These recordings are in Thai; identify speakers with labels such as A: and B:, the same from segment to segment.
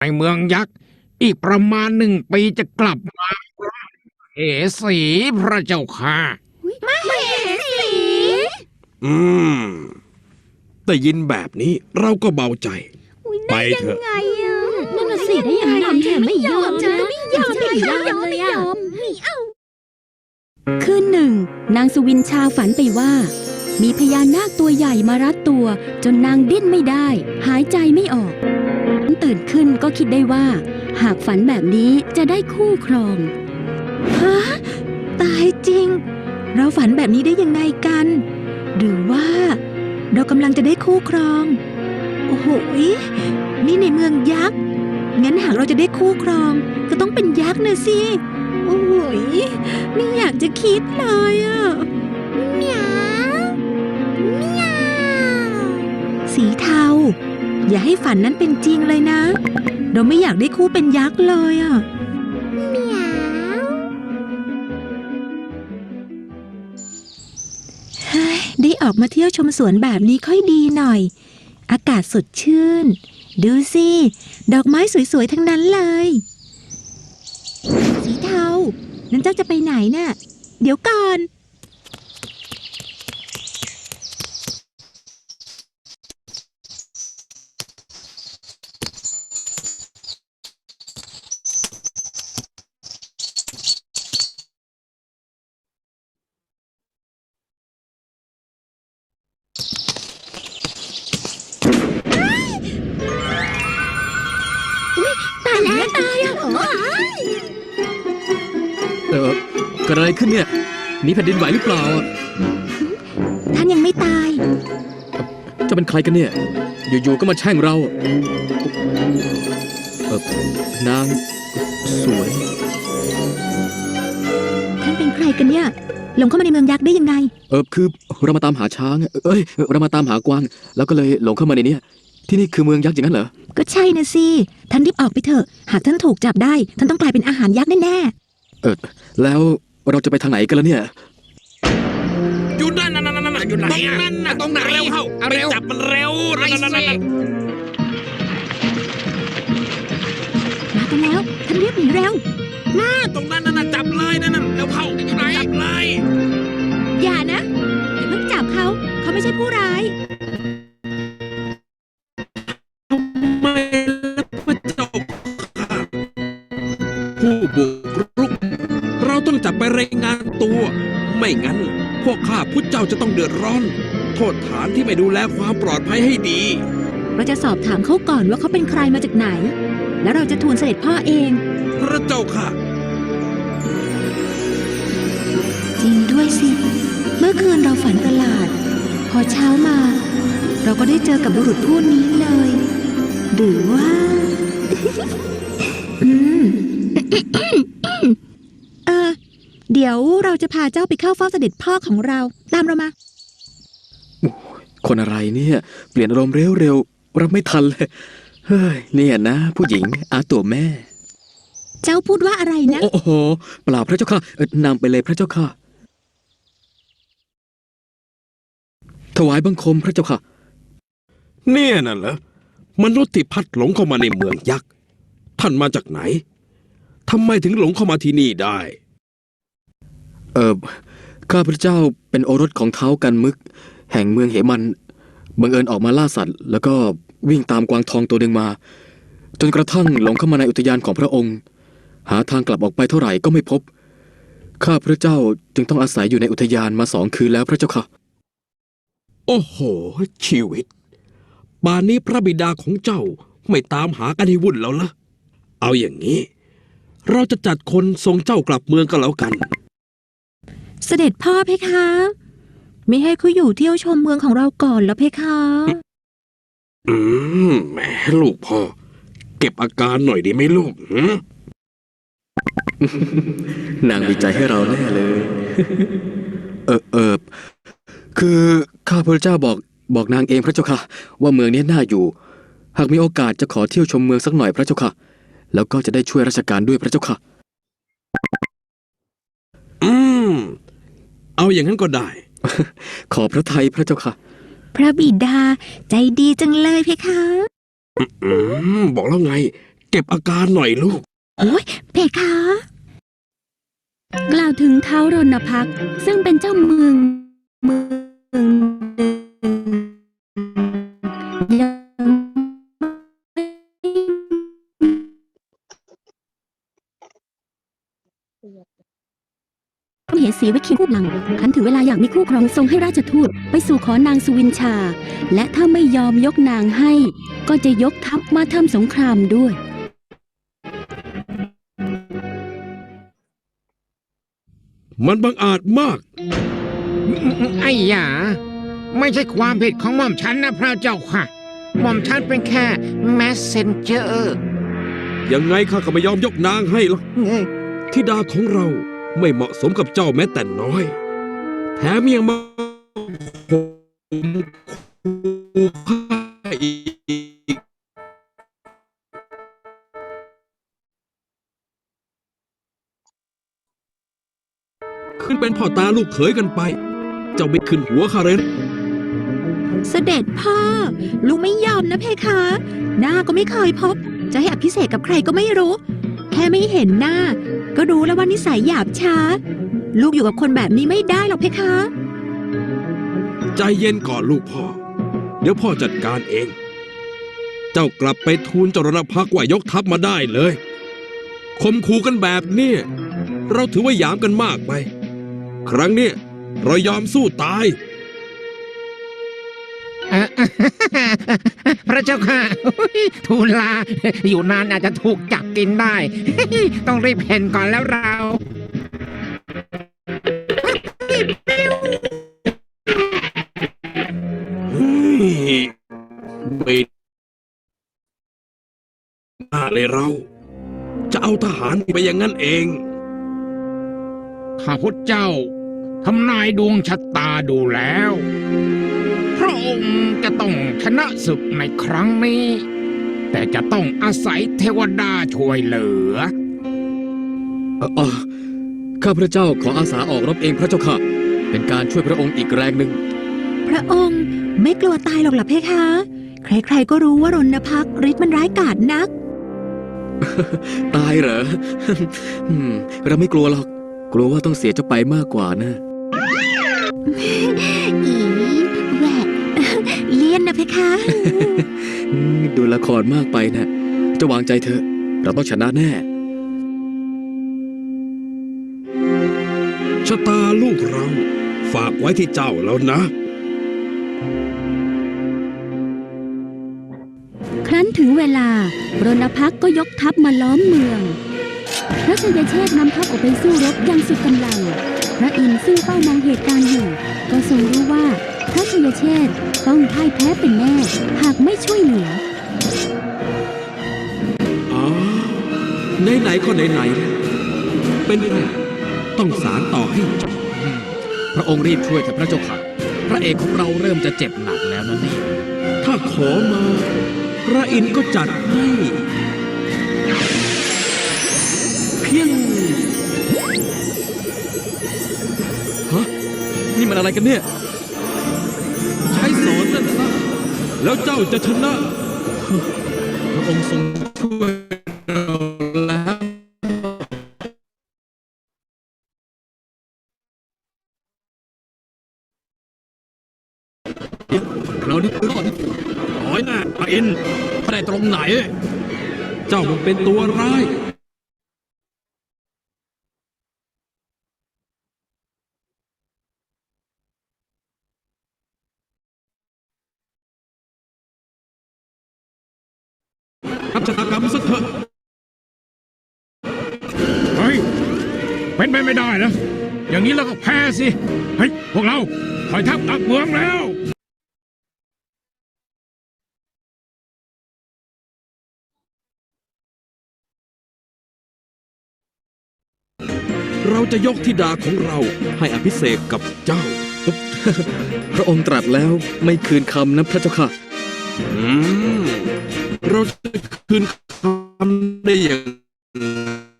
A: ในเมืองยักษ์ อีกประมาณหนึ่งปีจะกลับมาเอสีพระเจ้าค่ะ
B: อืม แต่ยินแบบนี้เราก็เบาใจ ไปเถอะ
C: ไงอะ
D: นั่นน่ะสิได้ยังไงแถมไม่ยอม
C: ฉัน
D: นะ
C: ไม่ยอม
D: ไม่
C: ไม่
D: ย
C: ย
D: อ
C: อ
D: ม
C: ม
D: เลย
C: ไม่
D: อะ
C: ยอมไม่เอา
D: คืนหนึ่ง นางสุวินชาฝันไปว่า มีพญานาคตัวใหญ่มารัดตัว จนนางดิ้นไม่ได้ หายใจไม่ออก ตื่นขึ้นก็คิดได้ว่า หากฝันแบบนี้จะได้คู่ครอง
C: ฮะ ตายจริง เราฝันแบบนี้ได้ยังไงกัน หรือว่า เรากำลังจะได้คู่ครอง โอ้โหยนี่ในเมืองยักษ์งั้นหากเราจะได้คู่ครอง ก็ต้องเป็นยักษ์นะสิโอ้โหยไม่อยากจะคิดเลยอะเมียวเมียวสีเทา อย่าให้ฝันนั้นเป็นจริงเลยนะ เราไม่อยากได้คู่เป็นยักษ์เลยอะได้ออกมาเที่ยวชมสวนแบบนี้ค่อยดีหน่อย อากาศสดชื่น ดูสิ ดอกไม้สวยๆ ทั้งนั้นเลย สีเทา นั้นเจ้าจะไปไหนน่ะ เดี๋ยวก่อน
E: เกิดอะไรขึ้นเนี่ยมีแผ่นดินไหวหรือเปล่าอะ
C: ท่านยังไม่ตาย
E: จะเป็นใครกันเนี่ย อยู่ๆก็มาแช่งเราอะเออนางสวย
C: ท่านเป็นใครกันเนี่ย หลงเข้ามาในเมืองยักษ์ได้ยังไง
E: เออคือเรามาตามหาช้างอะเอ้ยเรามาตามหากวาง แล้วก็เลยหลงเข้ามาในเนี้ยที่นี่คือเมืองยักษ์อย่างนั้นเหรอ
C: ก็ใช่นะสิ ท่านรีบออกไปเถอะ หากท่านถูกจับได้ ท่านต้องกลายเป็นอาหารยักษ์แน่
E: เออแล้ว เราจะไปทางไหนกันล่ะเนี่ย
B: อยู่นั่นนั่นนั่นนั่นอยู่ไหนตรงนั้นน่ะตรงไหนเร็วเข้า
A: เอา
B: ไป
A: เร็ว
B: จับมันเร็ว
A: ไป
B: นั่นนั่นนั่น
A: สิ
B: นั่น
C: ๆมากันแล้วท่านรีบหนีเร็ว
B: ตรงนั้นน่ะจับเลยนั่นน่ะเร็วเข้า
A: อยู่ไหน
B: จับเลย
C: อย่านะอย่าเพิ่งจับเขาเขาไม่ใช่ผู้ร้าย
B: ไม่งั้น พวกข้าพุทธเจ้าจะต้องเดือดร้อน โทษฐานที่ไม่ดูแลความปลอดภัยให้ดี
C: เราจะสอบถามเขาก่อนว่าเขาเป็นใครมาจากไหน แล้วเราจะทูลเสด็จพ่อเอง
B: พระเจ้าค่ะ
C: จริงด้วยสิ เมื่อคืนเราฝันประหลาด พอเช้ามา เราก็ได้เจอกับบุรุษผู้นี้เลย หรือว่า อืม เออ เดี๋ยวเรา จะพาเจ้าไปเข้าเฝ้าเสด็จพ่อของเรา ตามเรามา
E: คนอะไรเนี่ย เปลี่ยนอารมณ์เร็วๆรับไม่ทันเลย เฮ้ยเนี่ยนะ ผู้หญิงอาตัวแม่
C: เจ้าพูดว่าอะไรนะ
E: โอ้โหเปล่าพระเจ้าค่ะเอ่อนำไปเลยพระเจ้าค่ะ ถวายบังคมพระเจ้าค่ะ
B: เนี่ยน่ะเหรอมนุษย์ที่พัดหลงเข้ามาในเมืองยักษ์ ท่านมาจากไหนทำไมถึงหลงเข้ามาที่นี่ได้
E: เออข้าพระเจ้าเป็นโอรสของเท้ากันมึก แห่งเมืองเหมัน บังเอิญออกมาล่าสัตว์ แล้วก็วิ่งตามกวางทองตัวหนึ่งมา จนกระทั่งหลงเข้ามาในอุทยานของพระองค์ หาทางกลับออกไปเท่าไหร่ก็ไม่พบ ข้าพระเจ้าจึงต้องอาศัยอยู่ในอุทยานมาสองคืนแล้วพระเจ้าค่ะ
B: โอ้โห ชีวิตป่านนี้พระบิดาของเจ้าไม่ตามหากันให้วุ่นแล้วละเอาอย่างนี้ เราจะจัดคนส่งเจ้ากลับเมืองกันแล้วกัน
C: เสด็จพ่อเพคะ ไม่ให้เขาอยู่เที่ยวชมเมืองของเราก่อนแล้วเพคะ
B: อืมแหมลูกพ่อ เก็บอาการหน่อยดีไหมลูกหืม
E: นางดีใจให้เราแน่เลย เออเออคือข้าพระเจ้าบอกบอกนางเองพระเจ้าค่ะ ว่าเมืองนี้น่าอยู่ หากมีโอกาสจะขอเที่ยวชมเมืองสักหน่อยพระเจ้าค่ะ แล้วก็จะได้ช่วยราชการด้วยพระเจ้าค่ะ
B: อืม เอาอย่างนั้นก็ได้
E: ขอพระทัยพระเจ้าค่ะ
C: พระบิดาใจดีจังเลยเพคะ
B: อืมบอกแล้วไง เก็บอาการหน่อยลูก
C: โอ้ยเพคะ
D: กล่าวถึงเท้ารณพักษ์ซึ่งเป็นเจ้าเมืองเมืองห ไม่เห็นสีวิคินคู่หลังครั้นถึงเวลาอยากมีคู่ครองทรงให้ราชทูตไปสู่ขอนางสุวินชา และถ้าไม่ยอมยกนางให้ ก็จะยกทัพมาทำสงครามด้วย
B: มันบังอาจมาก
A: ไอ้หยาไม่ใช่ความผิดของหม่อมฉันนะพระเจ้าค่ะ หม่อมฉันเป็นแค่แมสเซนเจอร์
B: ยังไงข้าก็ไม่ยอมยกนางให้หรอก ธิดาของเรา ไม่เหมาะสมกับเจ้าแม้แต่น้อย แถมยังมาข่มขู่ข้าอีก ขึ้นเป็นพ่อตาลูกเขยกันไป เจ้าไม่ขึ้นหัวข้าเลยนะ
C: เสด็จพ่อ ลูกไม่ยอมนะเพคะ หน้าก็ไม่เคยพบ จะให้อภิเษกกับใครก็ไม่รู้ แค่ไม่เห็นหน้า ก็รู้แล้วว่านิสัยหยาบช้า ลูกอยู่กับคนแบบนี้ไม่ได้หรอกเพคะ
B: ใจเย็นก่อนลูกพ่อ เดี๋ยวพ่อจัดการเอง เจ้ากลับไปทูลเจรณพักว่ายกทัพมาได้เลยคมคูกันแบบนี้เราถือว่าหยามกันมากไป ครั้งนี้เรายอมสู้ตาย
A: พระเจ้าค่ะทูลลา อยู่นานอาจจะถูกจับกินได้ ต้องรีบเห็นก่อนแล้วเรา
B: เฮ้ยไม่น่าเลยเรา จะเอาทหารไปอย่างนั้นเอง
A: ข้าพุทธเจ้าทำนายดวงชะตาดูแล้วพ ระองค์จะต้องชนะศึกในครั้งนี้ แต่จะต้องอาศัยเทวดาช่วยเหลือ
E: เอ่อเอ่อข้าพระเจ้าขออาสาออกรบเองพระเจ้าค่ะ เป็นการช่วยพระองค์อีกแรงหนึ่ง
C: พระองค์ไม่กลัวตายหรอกเหรอเพคะ ใครๆก็รู้ว่ารณพักษ์ฤทธิ์มันร้ายกาจนัก
E: ตายเหรอ อืมเราไม่กลัวหรอก กลัวว่าต้องเสียเจ้าไปมากกว่านะ
C: อีแหวกเลี่ย นนะเพคะ
E: อืมดูละครมากไปนะจะวางใจเถอะ เราต้องชนะแน่
B: ชะตาลูกเรา ฝากไว้ที่เจ้าแล้วนะ
D: ครั้นถึงเวลารณพักษ์ก็ยกทัพมาล้อมเมือง พระชยเชษฐ์นำทัพออกไปสู้รบอยังสุดกำลัง พระอินทร์ซึ่งเฝ้ามองเหตุการณ์อยู่ ก็ทรงรู้ว่าพระชยเชษฐ์ ต้องพ่ายแพ้เป็นแน่ หากไม่ช่วยเหลือ
B: อ๋อไหนๆก็ไหนๆแล้วเป็นไงต้องสารต่อให้จบ
E: พระองค์รีบช่วยเถอะพระเจ้าค่ะ พระเอกของเราเริ่มจะเจ็บหนักแล้วนะนี่
B: ถ้าขอมา พระอินทร์ก็จัดให้ เพียง
E: ฮะนี่มันอะไรกันเนี่ย
B: แล้วเจ้าจะชนะ
E: พระองค์ทรงช่วยเราแล้วเรานี่คือก่อน
B: น้อยนะพระอินทร์
E: พระได้ตรงไหน
B: เจ้ามันเป็นตัวร้าย
A: นี้เราก็แพ้สิ เฮ้ย พวกเราถอยทัพกลับเมืองแล้ว
B: เราจะยกธิดาของเราให้อภิเษกกับเจ้า
E: พระองค์ตรัสแล้วไม่คืนคำนะพระเจ้าค่ะ
B: อืมเราจะคืนคำได้อย่าง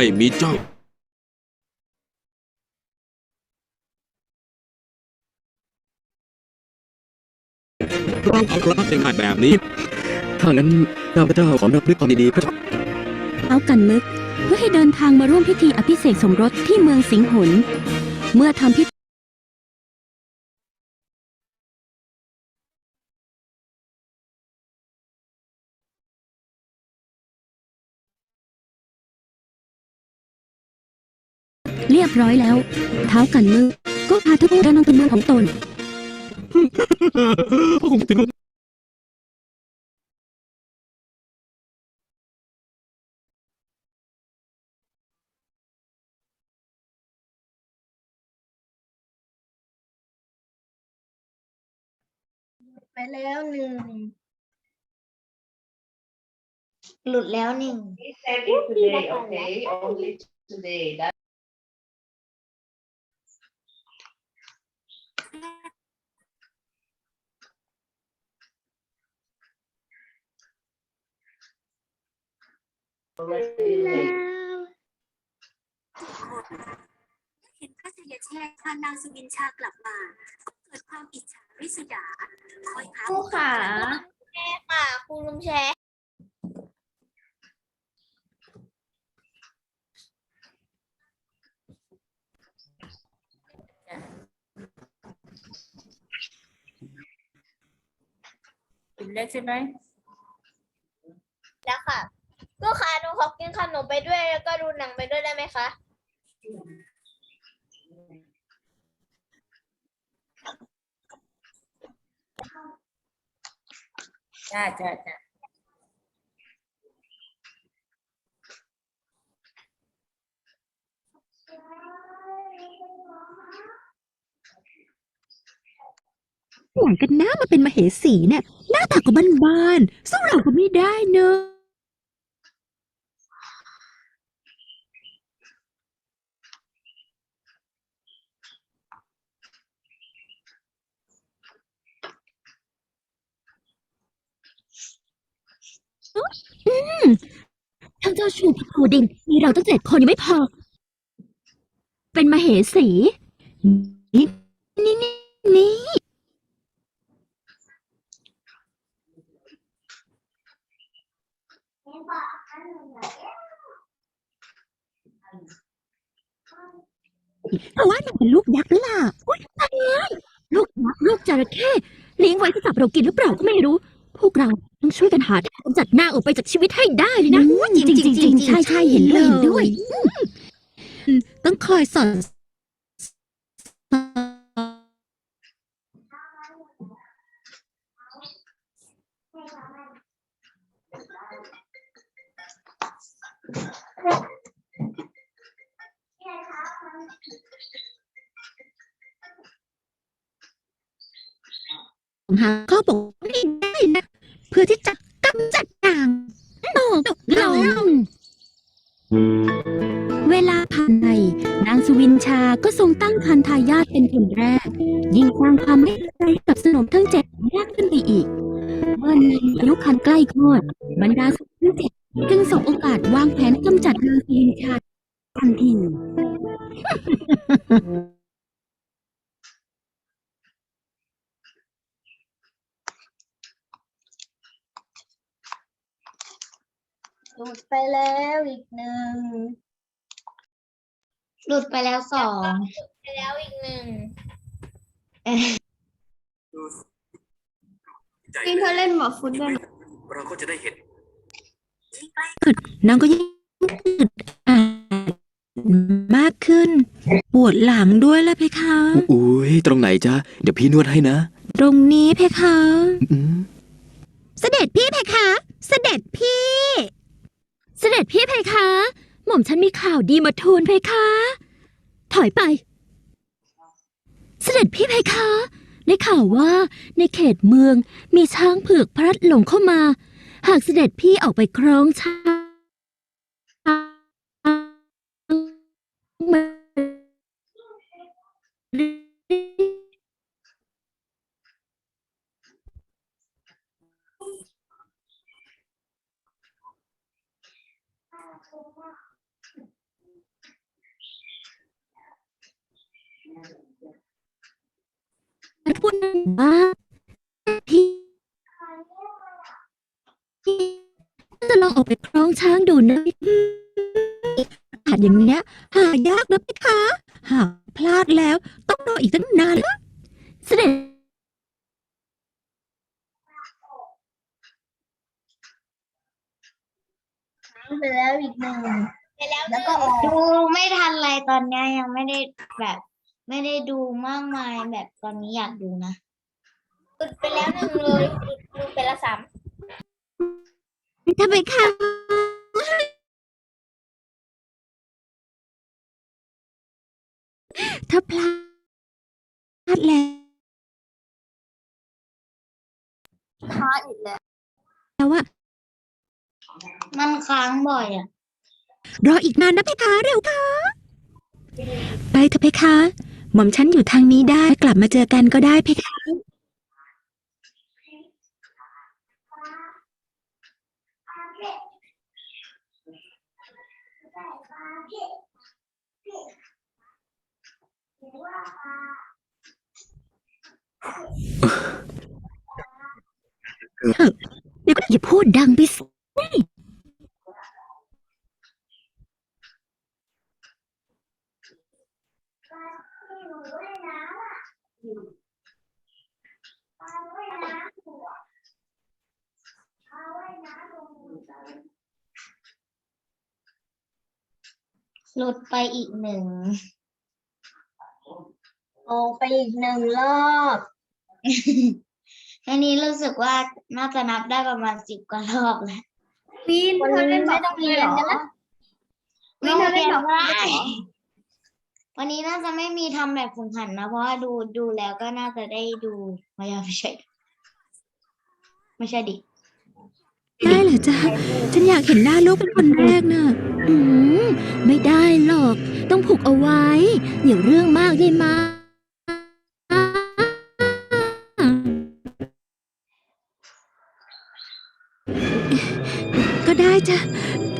B: ไม่มีเจ้า เราเอาชนะได้ง่ายแบบนี้
E: ถ้างั้นข้าพเจ้าขอรับด้วยความยินดีพระเจ้า
D: เอากันมึก เพื่อให้เดินทางมาร่วมพิธีอภิเษกสมรสที่เมืองสิงหน เมื่อทำพิ บร้อยแล้ว เท้ากันมึกก็พาทุกคนเดินทางไปเมืองของตน
F: ไปแล้วหนึ่ง หลุดแล้วหนึ่ง
G: Maybe today, okay, only today. That
D: เห็นพระชยเชษฐ์พานางสุวินชากลับมาก็เกิดความอิจฉาริษยาคอยหา
F: ครูขาแม่ค่ะครูลุงแชร์กินเล็กใช่ไหมแล้วค่ะ ลูกค้าหนูขอกินขนมไปด้วยแล้วก็ดูหนังไปด้วยได้ไหมคะ จ้าจ้าจ้า
C: หวังกันหน้ามาเป็นมเหสีเนี่ย หน้าตาก็บ้านๆสู้เราก็ไม่ได้เนอะอืม ทั้งเจ้าชูพระครูดิน มีเราตั้งเจ็ดคนยังไม่พอ เป็นมเหสี นี่นี่นี่นี่เพราะว่าหนูเป็นลูกยักษ์ล่ะอุ้ยตายลูกยักษ์ลูกจระเข้เลี้ยงไว้จะจับเรากินหรือเปล่าก็ไม่รู้ พวกเรา ต้องช่วยกันหาทางกำจัดหน้าออกไปจากชีวิตให้ได้เลยนะ
D: จริงจริงจริงใช่ใช่เห็นด้วยเห็นด้วย
C: อืมต้องคอยสอนหาข้อบอกไม่ได้นะ เพื่อที่จะกำจัดนางตกลง
D: เวลาผ่านไปนางสุวินชาก็ทรงตั้งคันทายาทเป็นคนแรก ยิ่งสร้างความไม่ใจกับสนมทั้งเจ็ดมากขึ้นไปอีก เมื่อนางอายุคันใกล้คลอดบรรดาสตรีทั้งเจ็ดจึงสบโอกาสวางแผนกำจัดนางสุวินชาทันที
F: หลุดไปแล้วอีกหนึ่งหลุดไปแล้วสอง ไปแล้วอีกหนึ่งนี่เธอเล่นหมอฟุตด้วย
E: เราก็จะได้เห็น
C: นางก็ยิ่งอึดอัดมากขึ้น ปวดหลังด้วยละเพคะ
E: อุ้ยตรงไหนจ๊ะ เดี๋ยวพี่นวดให้นะ
C: ตรงนี้เพคะ
E: อืม
C: เสด็จพี่เพคะ เสด็จพี่
D: เสด็จพี่เพคะ หม่อมฉันมีข่าวดีมาทูลเพคะ ถอยไป เสด็จพี่เพคะ ได้ข่าวว่าในเขตเมืองมีช้างเผือกพลัดหลงเข้ามา หากเสด็จพี่ออกไปครองช้างา
C: จอย่างเนี้ย หายากนะพี่คะ หากพลาดแล้ว ต้องรออีกตั้งนานนะเสด็จ
F: ไปแล้วอีกหนึ่งไปแล้วแล้วก็
H: ดูไม่ทันไรตอนเนี้ยยังไม่ได้แบบ ไม่ได้ดูมากมายแบบตอนนี้อยากดูนะ
F: อุดไปแล้วหนึ่งเลยอุดดูไปละสาม
C: ทำไมคะ ถ้าพลาดแล้ว
F: พาอีกแล้ว
C: แล้วอะ
H: มันค้างบ่อยอะ
C: รออีกนานนะเพคะเร็วค่ะ ไปเถอะเพคะ หม่อมฉันอยู่ทางนี้ได้กลับมาเจอกันก็ได้เพคะ เดี๋ยวก็อย่าพูดดังไปสิ
H: หลุดไปอีกหนึ่ง
F: โอ้ไปอีกหนึ่งรอบ
H: อันนี้รู้สึกว่าน่าจะนับได้ประมาณสิบกว่ารอบแล้ว
F: วินเธอไม่ต้องเรียนกันนะ
H: ไม่ต้องเรียนก็ได้วันนี้น่าจะไม่มีทำแบบฝึกหัดนะ เพราะว่าดูดูแล้วก็น่าจะได้ดูไม่ใช่ไม่ใช่ไม่ใช่ดิ
C: ได้เหรอจ๊ะฉันอยากเห็นหน้าลูกเป็นคนแรกน่ะ
D: อืมไม่ได้หรอก ต้องผูกเอาไว้ อย่าเรื่องมากได้ไหม
C: ก็ ได้จ้ะ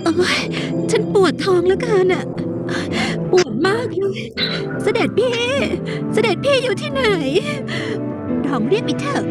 C: โอ้ยฉันปวดท้องแล้วกันอะปวดมากเลย เสด็จพี่ เสด็จพี่อยู่ที่ไหนลองเรียกไปเถอะ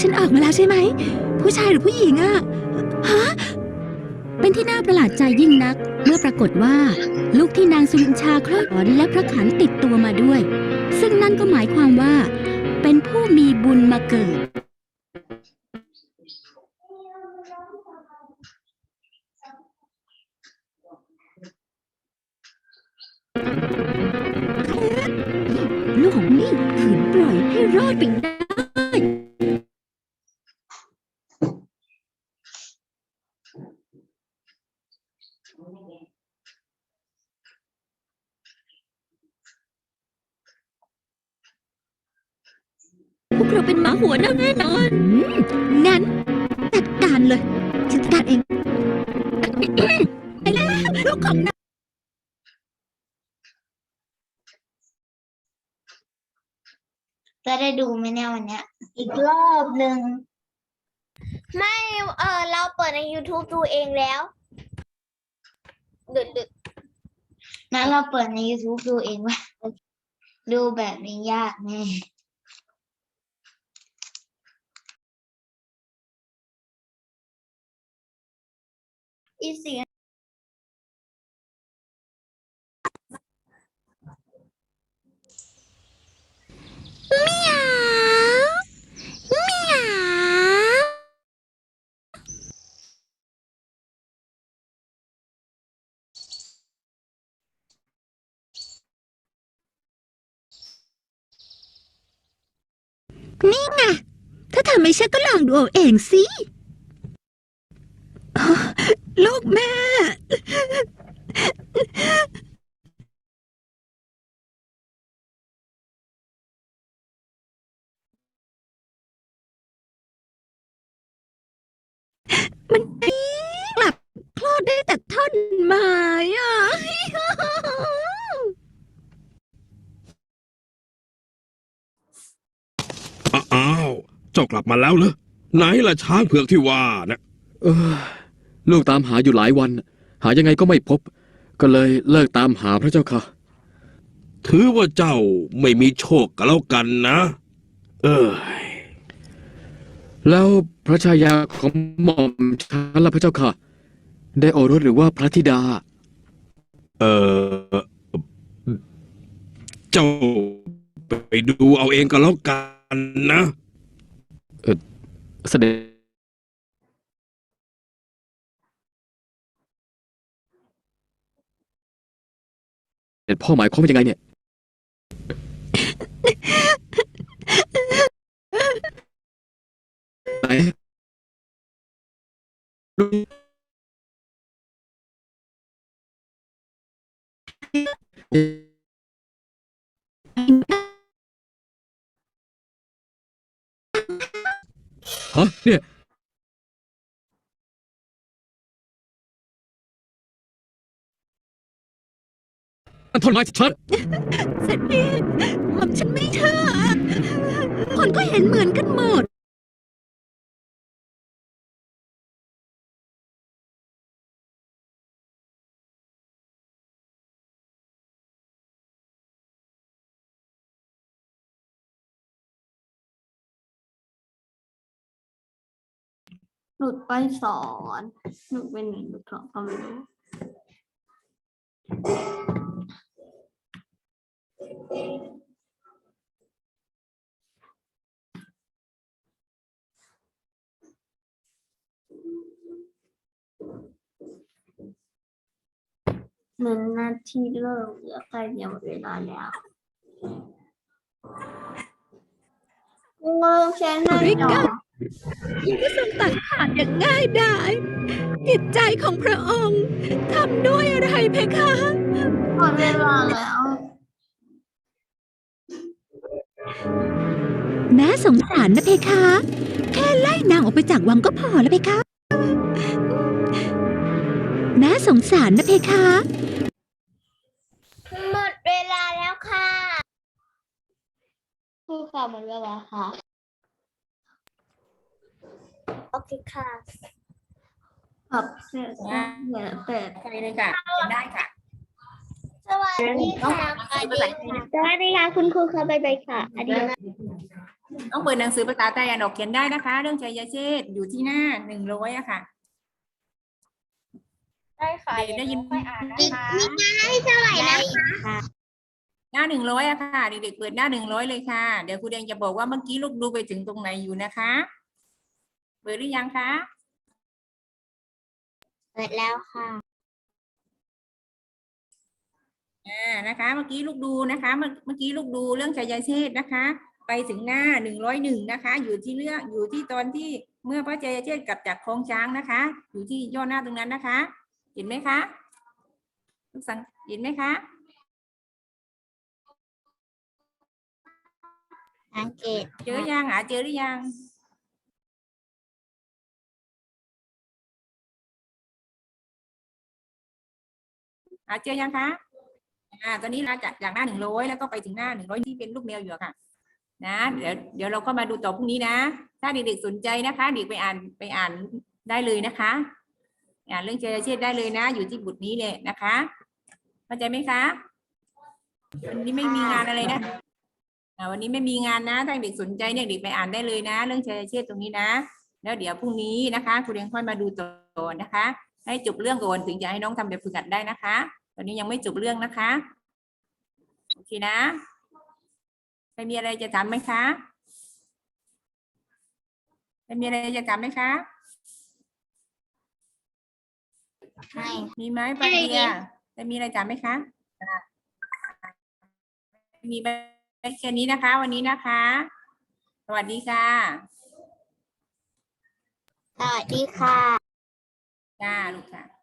C: ฉันออกมาแล้วใช่ไหม ผู้ชายหรือผู้หญิงอะฮะ
D: เป็นที่น่าประหลาดใจยิ่งนัก เมื่อปรากฏว่า ลูกที่นางสุวินชาคลอดก่อนและพระขันติดตัวมาด้วย ซึ่งนั่นก็หมายความว่า เป็นผู้มีบุญมาเกิด
C: ลูกของนี่ขืนปล่อยให้รอดไปได้ พ วกเราเป็นหมาหัวเน่าแน่นอนงั้นจัดการเลยฉันจัดการเอง ไปแล้วลูกของนาย
H: จะได้ดูไหมเนี่ยวันเนี้ย
F: อีกรอบหนึ่งไม่เออเราเปิดใน YouTube ดูเองแล้วดึกดึก
H: นั้นเราเปิดใน YouTube ดูเองว่า ดูแบบนี้ยากแน่
F: อีเสียง
C: ถ้าเธอไม่เชื่อก็ลองดูเอาเองสิ ลูกแม่ มันปีกลับคลอดได้แต่ท่อนไม้อะอ้าว
B: เจ้ากลับมาแล้วเหรอไหนล่ะช้างเผือกที่ว่านะ
E: เอย ลูกตามหาอยู่หลายวัน หายังไงก็ไม่พบ ก็เลยเลิกตามหาพระเจ้าค่ะ
B: ถือว่าเจ้าไม่มีโชคกันแล้วกันนะ เออ
E: แล้วพระชายาของหม่อมฉันละพระเจ้าค่ะ ได้โอรสหรือว่าพระธิดา
B: เออเจ้าไปดูเอาเองก็แล้วกันนะ
E: เสด็จ พ่อหมายความว่ายังไงเนี่ย ไหนฮะเนี่ย นั่นท่อนไม้ชัด
C: เสด็จหม่อมฉันไม่เชื่อคนก็เห็นเหมือนกันหมด
I: หลุดไปสอนหลุดเป็นหนึ่งหลุดสองก็ไม่รู้ หนึ่งนาทีเริ่มเหลือใกล้จะหมดเวลาแล้วเริ่มแชร์หน้าจอ
C: ยิ่งก็ทรงตัดขาดอย่างง่ายดายจิตใจของพระองค์ทำด้วยอะไรเพคะ
I: หมดเวลาแล้ว
C: สงสารนะเพคะ แค่ไล่นางออกไปจากวังก็พอแล้วเพคะแม้สงสารนะเพคะ
F: หมดเวลาแล้วค่ะ
H: พูดค่ะหมดเวลาค่ะ
F: โอเคค่ะ
I: ปรับเสร็จเหลือเสร็จ
J: ใช่เลยค่ะได้ค่ะ
F: สวัสดีค่ะ สวัสดีค่ะ
H: สวัสดีค่ะ คุณครูค่ะบ๊ายบายค่ะอันนี้
J: ต้องเปิดหนังสือภาษาไทยอ่านออกเขียนได้นะคะ เรื่องชัยเชษฐ์อยู่ที่หน้าหนึ่งร้อยอะค่ะ
F: ได้ค่ะ
J: เด็กได้ยิน
F: ค่อยอ่านนะ
H: อีก
F: คะ
H: นิดนะให้เท่าไหร่นะคะ
J: หน้าหนึ่งร้อยอะค่ะเด็กๆเปิดหน้าหนึ่งร้อยเลยค่ะ เดี๋ยวครูแดงจะบอกว่าเมื่อกี้ลูกดูไปถึงตรงไหนอยู่นะคะ เปิดหรือยังคะ
F: เปิดแล้วค่ะ
J: อ่านะคะ เมื่อกี้ลูกดูนะคะ เมื่อเมื่อกี้ลูกดูเรื่องชัยเชษฐ์นะคะ ไปถึงหน้าหนึ่งร้อยหนึ่งนะคะ อยู่ที่เรื่องอยู่ที่ตอนที่เมื่อพระชัยเชษฐ์กลับจากคลองช้างนะคะ อยู่ที่ย่อหน้าตรงนั้นนะคะ เห็นไหมคะลูกสังเห็นไหมคะ
F: สังเกต
J: เจอยังหาเจอหรือยังหาเจอยังคะอ่าตอนนี้เราจากจากหน้าหนึ่งร้อยแล้วก็ไปถึงหน้าหนึ่งร้อยที่เป็นลูกแมวอยู่อะค่ะ นะเดี๋ยวเดี๋ยวเราก็มาดูต่อพรุ่งนี้นะ ถ้าเด็กๆสนใจนะคะเด็กไปอ่านไปอ่านได้เลยนะคะอ่านเรื่องเจริญเชษได้เลยนะ อยู่ที่บุตรนี้เลยนะคะเข้าใจไหมคะวันนี้ไม่มีงานอะไรนะวันนี้ไม่มีงานนะถ้าเด็กสนใจเนี่ยเด็กไปอ่านได้เลยนะ เรื่องเชัยเชษฐ์ตรงนี้นะ แล้วเดี๋ยวพรุ่งนี้นะคะครูเรียงค่อยมาดูต่อนะคะ ให้จบเรื่องก่อนถึงจะให้น้องทำแบบฝึกหัดได้นะคะ ตอนนี้ยังไม่จบเรื่องนะคะโอเคนะ ครมีอะไรจะถามไหมคะใครมีอะไรจะถามไหมคะ
F: ไม่
J: มีไหมปาเดียจะมีอะไรถามไหมคะ มีไปแค่นี้นะคะ วันนี้นะคะ สวัสดีค่ะ
F: สวัสดีค่ะ
J: จ้าลูกค่ะ